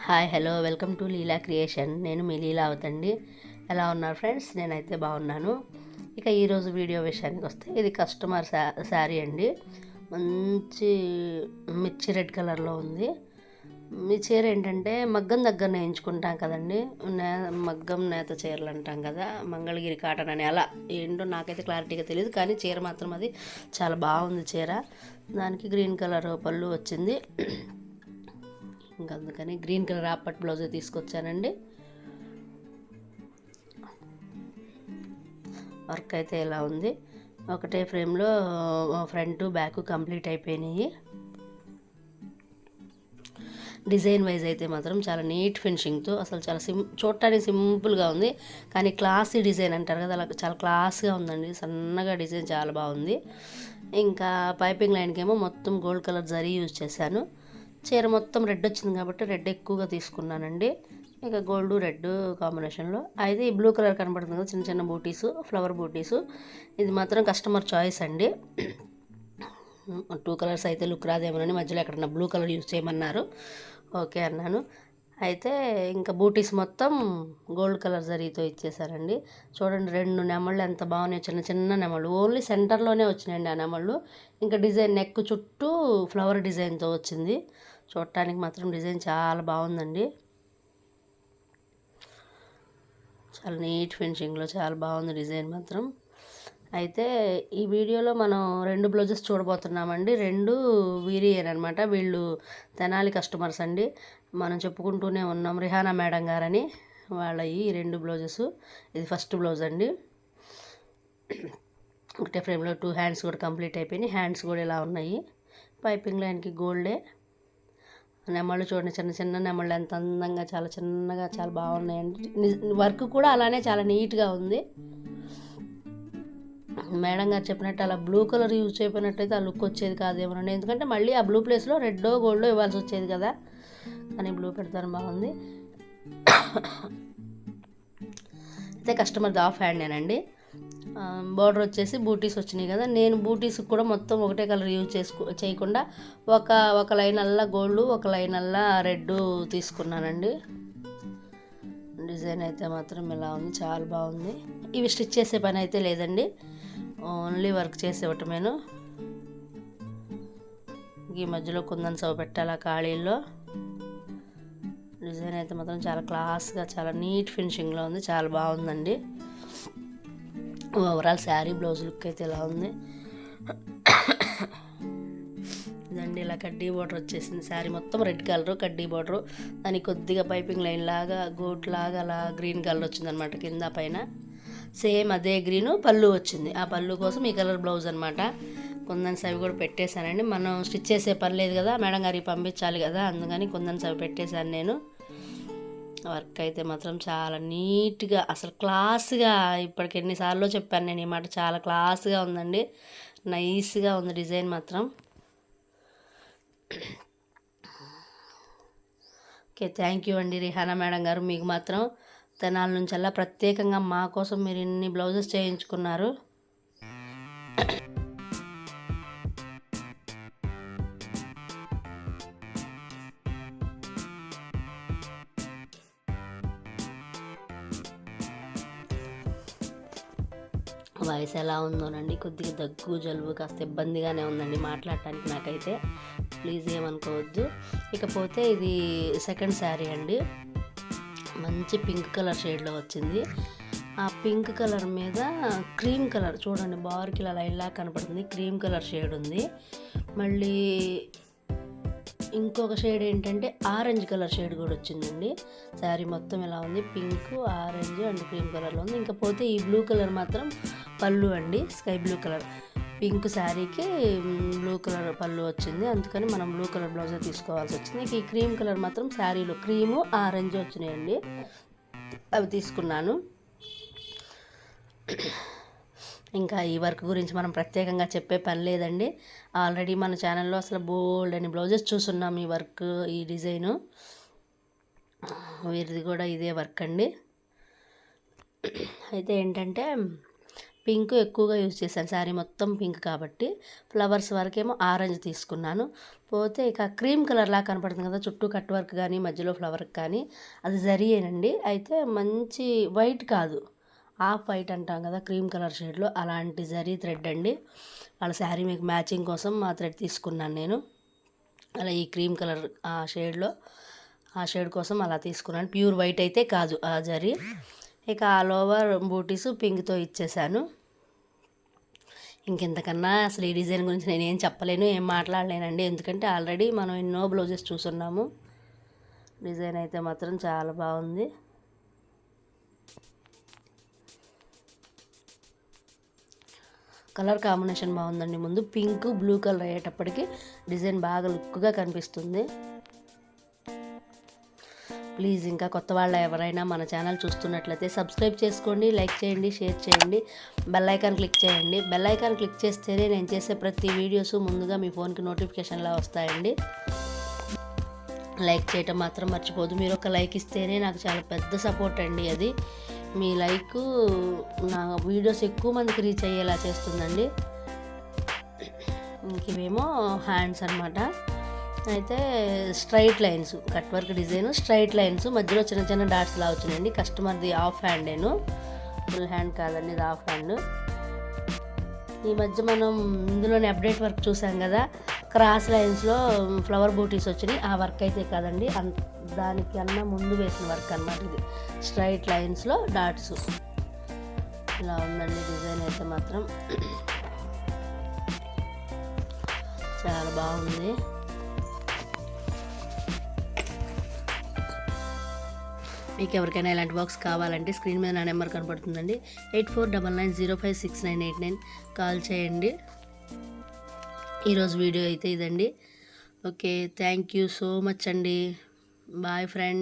Hi hello welcome to Leela creation. నేను మీ లీలా అవుతండి. ఎలా ఉన్నారు ఫ్రెండ్స్? నేనైతే బాగున్నాను. ఇక ఈరోజు వీడియో విషయానికి వస్తే ఇది కస్టమర్ శా శారీ అండి. మంచి మిర్చి రెడ్ కలర్లో ఉంది. మీ చీర ఏంటంటే మగ్గం దగ్గర నేయించుకుంటాం కదండి. నే మగ్గం నేత చీరలు అంటాం కదా మంగళగిరి కాటన్ అని అలా. ఏంటో నాకైతే క్లారిటీగా తెలియదు కానీ చీర మాత్రం అది చాలా బాగుంది చీర. దానికి గ్రీన్ కలర్ పళ్ళు వచ్చింది. ఇంకా అందుకని గ్రీన్ కలర్ ఆపట్ బ్లౌజ్ తీసుకొచ్చానండి. వర్క్ అయితే ఇలా ఉంది? ఒకటే ఫ్రేమ్లో ఫ్రంట్ బ్యాక్ కంప్లీట్ అయిపోయినాయి. డిజైన్ వైజ్ అయితే మాత్రం చాలా నీట్ ఫినిషింగ్తో అసలు చాలా సిం చూడటానికి సింపుల్గా ఉంది. కానీ క్లాసీ డిజైన్ అంటారు కదా అలా చాలా క్లాస్గా ఉందండి. సన్నగా డిజైన్ చాలా బాగుంది. ఇంకా పైపింగ్ లైన్కి ఏమో మొత్తం గోల్డ్ కలర్ జరీ యూజ్ చేశాను. చీర మొత్తం రెడ్ వచ్చింది కాబట్టి రెడ్ ఎక్కువగా తీసుకున్నానండి. ఇక గోల్డ్ రెడ్ కాంబినేషన్లో అయితే ఈ బ్లూ కలర్ కనబడుతుంది కదా చిన్న చిన్న బూటీసు ఫ్లవర్ బూటీసు ఇది మాత్రం కస్టమర్ చాయిస్ అండి. టూ కలర్స్ అయితే లుక్ రాదేమోనని మధ్యలో ఎక్కడన్నా బ్లూ కలర్ యూజ్ చేయమన్నారు. ఓకే అన్నాను. అయితే ఇంకా బూటీస్ మొత్తం గోల్డ్ కలర్ జరీతో ఇచ్చేసారండి చూడండి రెండు నెమళ్ళు ఎంత బాగున్నాయి చిన్న చిన్న నెమళ్ళు. ఓన్లీ సెంటర్లోనే వచ్చినాయండి ఆ నెమళ్ళు. ఇంకా డిజైన్ నెక్ చుట్టూ ఫ్లవర్ డిజైన్తో వచ్చింది. చూడటానికి మాత్రం డిజైన్ చాలా బాగుందండి. చాలా నీట్ ఫినిషింగ్లో చాలా బాగుంది డిజైన్ మాత్రం. అయితే ఈ వీడియోలో మనం రెండు బ్లౌజెస్ చూడబోతున్నామండి. రెండు వీరియేనమాట వీళ్ళు తెనాలి కస్టమర్స్ అండి. మనం చెప్పుకుంటూనే ఉన్నాం రిహానా మేడం గారని. వాళ్ళ ఈ రెండు బ్లౌజెస్. ఇది ఫస్ట్ బ్లౌజ్ అండి. ఒకటే ఫ్రేమ్లో టూ హ్యాండ్స్ కూడా కంప్లీట్ అయిపోయినాయి. హ్యాండ్స్ కూడా ఇలా ఉన్నాయి. పైపింగ్ లైన్కి గోల్డే. నెమళ్ళు చూడండి చిన్న చిన్న నెమళ్ళు ఎంత అందంగా చాలా చిన్నగా చాలా బాగున్నాయండి. వర్క్ కూడా అలానే చాలా నీట్గా ఉంది. మేడం గారు చెప్పినట్టు అలా బ్లూ కలర్ యూజ్ చేయకపోయినట్టయితే ఆ లుక్ వచ్చేది కాదేమోనండి ఎందుకంటే మళ్ళీ ఆ బ్లూ ప్లేస్లో రెడ్డో గోల్డ్ ఇవ్వాల్సి వచ్చేది కదా. కానీ బ్లూ పెడతాను బాగుంది. అయితే కస్టమర్ది ఆఫ్ హ్యాండేనండి. బార్డర్ వచ్చేసి బూటీస్ వచ్చినాయి కదా. నేను బూటీస్ కూడా మొత్తం ఒకటే కలర్ యూజ్ చేసుకో చేయకుండా ఒక ఒక లైన్ అల్లా గోల్డ్ ఒక లైన్ అల్లా రెడ్ తీసుకున్నానండి. డిజైన్ అయితే మాత్రం ఇలా ఉంది చాలా బాగుంది. ఇవి స్టిచ్ చేసే పని అయితే లేదండి. ఓన్లీ వర్క్ చేసేవటమేను. ఈ మధ్యలో కుందన్ సవ పెట్టాలి ఖాళీల్లో. డిజైన్ అయితే మాత్రం చాలా క్లాస్గా చాలా నీట్ ఫినిషింగ్లో ఉంది చాలా బాగుందండి. ఓవరాల్ శారీ బ్లౌజ్ లుక్ అయితే ఇలా ఉంది? ఇదండి ఇలా కడ్డీ బార్డర్ వచ్చేసింది. శారీ మొత్తం రెడ్ కలర్ కడ్డీ బార్డర్ దానికి కొద్దిగా పైపింగ్ లైన్ లాగా గోట్ లాగా అలా గ్రీన్ కలర్ వచ్చిందనమాట కింద పైన. సేమ్ అదే గ్రీన్ పళ్ళు వచ్చింది. ఆ పళ్ళు కోసం ఈ కలర్ బ్లౌజ్ అనమాట కుందన్ సవి కూడా పెట్టేశానండి. మనం స్టిచ్ చేసే పని లేదు కదా మేడం గారికి పంపించాలి కదా అందుకని కుందన్ సవి పెట్టేశాను నేను. వర్క్ అయితే మాత్రం చాలా నీట్గా అసలు క్లాస్గా ఇప్పటికి ఎన్నిసార్లు చెప్పాను నేను ఈ మాట చాలా క్లాస్గా ఉందండి. నైస్గా ఉంది డిజైన్ మాత్రం. ఓకే థ్యాంక్ యూ అండి రిహానా మేడం గారు. మీకు మాత్రం తెనాల నుంచి అలా ప్రత్యేకంగా మా కోసం మీరు ఇన్ని బ్లౌజెస్ చేయించుకున్నారు. వాయిస్ ఎలా ఉందోనండి కొద్దిగా దగ్గు జలుబు కాస్త ఇబ్బందిగానే ఉందండి మాట్లాడటానికి నాకైతే. ప్లీజ్ ఏమనుకోవద్దు. ఇకపోతే ఇది సెకండ్ శారీ అండి. మంచి పింక్ కలర్ షేడ్లో వచ్చింది. ఆ పింక్ కలర్ మీద క్రీమ్ కలర్ చూడండి బార్కి ఇలా లైన్లా కనపడుతుంది క్రీమ్ కలర్ షేడ్ ఉంది. మళ్ళీ ఇంకొక షేడ్ ఏంటంటే ఆరెంజ్ కలర్ షేడ్ కూడా వచ్చిందండి. శారీ మొత్తం ఇలా ఉంది? పింక్ ఆరెంజ్ అండ్ క్రీమ్ కలర్లో ఉంది. ఇంకా పోతే ఈ బ్లూ కలర్ మాత్రం పళ్ళు అండి స్కై బ్లూ కలర్. పింక్ శారీకి బ్లూ కలర్ పళ్ళు వచ్చింది. అందుకని మనం బ్లూ కలర్ బ్లౌజే తీసుకోవాల్సి వచ్చింది. ఈ క్రీమ్ కలర్ మాత్రం శారీలో క్రీము ఆరెంజ్ వచ్చినాయండి. అవి తీసుకున్నాను. ఇంకా ఈ వర్క్ గురించి మనం ప్రత్యేకంగా చెప్పే పని లేదండి. ఆల్రెడీ మన ఛానల్లో అసలు బోల్డ్ అని బ్లౌజెస్ చూస్తున్నాం ఈ వర్క్ ఈ డిజైను వీరిది కూడా ఇదే వర్క్ అండి. అయితే ఏంటంటే పింక్ ఎక్కువగా యూజ్ చేశాను. శారీ మొత్తం పింక్ కాబట్టి ఫ్లవర్స్ వరకేమో ఆరెంజ్ తీసుకున్నాను. పోతే ఇక క్రీమ్ కలర్లా కనపడుతుంది కదా చుట్టూ కట్ వర్క్ కానీ మధ్యలో ఫ్లవర్ కానీ. అది జరిగేనండి అయితే మంచి వైట్ కాదు. ఆఫ్ వైట్ అంటాం కదా క్రీమ్ కలర్ షేడ్లో అలాంటి జరీ థ్రెడ్ అండి. వాళ్ళ శారీ మీకు మ్యాచింగ్ కోసం మా థ్రెడ్ తీసుకున్నాను నేను. అలా ఈ క్రీమ్ కలర్ ఆ షేడ్లో ఆ షేడ్ కోసం అలా తీసుకున్నాను. ప్యూర్ వైట్ అయితే కాదు ఆ జరీ. ఇక ఆల్ ఓవర్ బూటీస్ పింక్తో ఇచ్చేసాను. ఇంకెంతకన్నా అసలు ఈ డిజైన్ గురించి నేను ఏం చెప్పలేను ఏం మాట్లాడలేనండి. ఎందుకంటే ఆల్రెడీ మనం ఎన్నో బ్లౌజెస్ చూసున్నాము. డిజైన్ అయితే మాత్రం చాలా బాగుంది. కలర్ కాంబినేషన్ బాగుందండి. ముందు పింక్ బ్లూ కలర్ అయ్యేటప్పటికి డిజైన్ బాగా లుక్గా కనిపిస్తుంది. ప్లీజ్ ఇంకా కొత్త వాళ్ళ ఎవరైనా మన ఛానల్ చూస్తున్నట్లయితే సబ్స్క్రైబ్ చేసుకోండి లైక్ చేయండి షేర్ చేయండి బెల్ ఐకాన్ క్లిక్ చేయండి. బెల్ ఐకాన్ క్లిక్ చేస్తేనే నేను చేసే ప్రతి వీడియోస్ ముందుగా మీ ఫోన్కి నోటిఫికేషన్లా వస్తాయండి. లైక్ చేయటం మాత్రం మర్చిపోదు మీరు ఒక లైక్ ఇస్తేనే నాకు చాలా పెద్ద సపోర్ట్ అండి అది. మీ లైక్ నా వీడియోస్ ఎక్కువ మందికి రీచ్ అయ్యేలా చేస్తుందండి. ఇంకేమో ఇవేమో హ్యాండ్స్ అనమాట అయితే straight lines cut work design straight lines మధ్యలో చిన్న చిన్న డాట్స్ లా వచ్చినాయండి. కస్టమర్ది ఆఫ్ హ్యాండ్ నేను ఫుల్ హ్యాండ్ కాదండి ఇది ఆఫ్ హ్యాండ్. ఈ మధ్య మనం ఇందులోనే అప్డేట్ వర్క్ చూసాం కదా క్రాస్ లైన్స్లో ఫ్లవర్ బూటీస్ వచ్చినాయి. ఆ వర్క్ అయితే కాదండి అన్ దానికి అన్న ముందు వేసిన వర్క్ అన్నమాట ఇది. స్ట్రైట్ లైన్స్లో డాట్స్. ఇలా ఉందండి డిజైన్ అయితే మాత్రం. చాలా బాగుంది. మీకు ఎవరికైనా ఇలాంటి బాక్స్ కావాలంటే స్క్రీన్ మీద నా number కనపడుతుందండి eight four double nine zero five six nine eight nine call చేయండి. ఈరోజు వీడియో అయితే ఇదండి. Okay thank you so much అండి. Bye friend